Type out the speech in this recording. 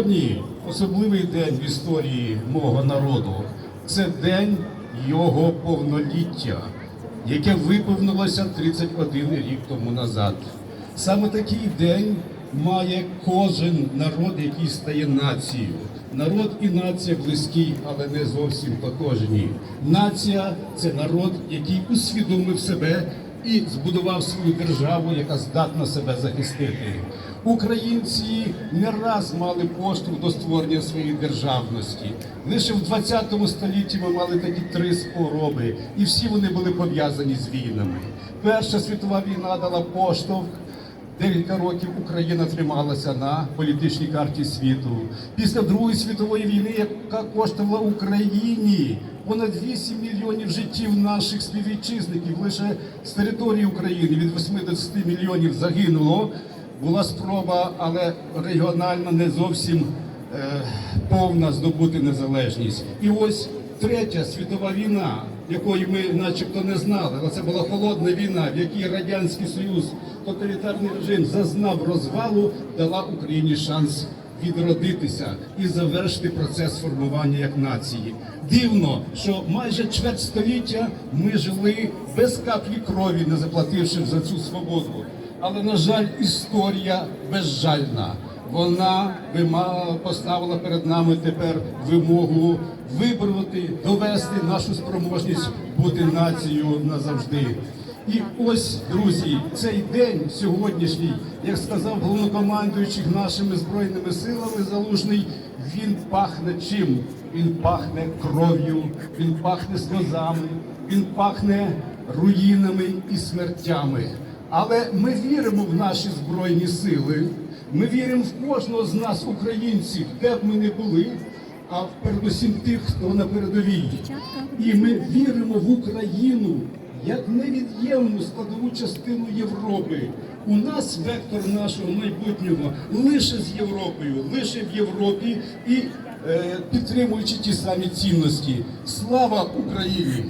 Сьогодні особливий день в історії мого народу. Це день його повноліття, яке виповнилося 31 рік тому назад. Саме такий день має кожен народ, який стає нацією. Народ і нація близькі, але не зовсім тотожні. Нація це народ, який усвідомив себе і збудував свою державу, яка здатна себе захистити. Українці не раз мали поштовх до створення своєї державності. Лише в 20 столітті ми мали такі три спороби, і всі вони були пов'язані з війнами. Перша світова війна дала поштовх. Декілька років Україна трималася на політичній карті світу. Після Другої світової війни, яка коштувала Україні понад 8 мільйонів життів наших співвітчизників, лише з території України від 80 мільйонів загинуло. Була спроба, але регіонально не зовсім е, повна здобути незалежність. І ось третя світова війна, якої ми начебто не знали, але це була холодна війна, в якій Радянський Союз, тоталітарний режим зазнав розвалу, дала Україні шанс відродитися і завершити процес формування як нації. Дивно, що майже чверть століття ми жили без каплі крові, не заплативши за цю свободу. Але, на жаль, історія безжальна. Вона поставила перед нами тепер вимогу вибороти, довести нашу спроможність бути нацією назавжди. І ось, друзі, цей день сьогоднішній, як сказав головнокомандуючий нашими збройними силами залужний, він пахне чим? Він пахне кров'ю, він пахне сльозами, він пахне руїнами і смертями. Але ми віримо в наші збройні сили. Ми віримо в кожного з нас, українців, де б ми не були, а передусім тих, хто на передовій. І ми віримо в Україну як невід'ємну складову частину Європи. У нас вектор нашого майбутнього лише з Європою, лише в Європі і е, підтримуючи ті самі цінності. Слава Україні!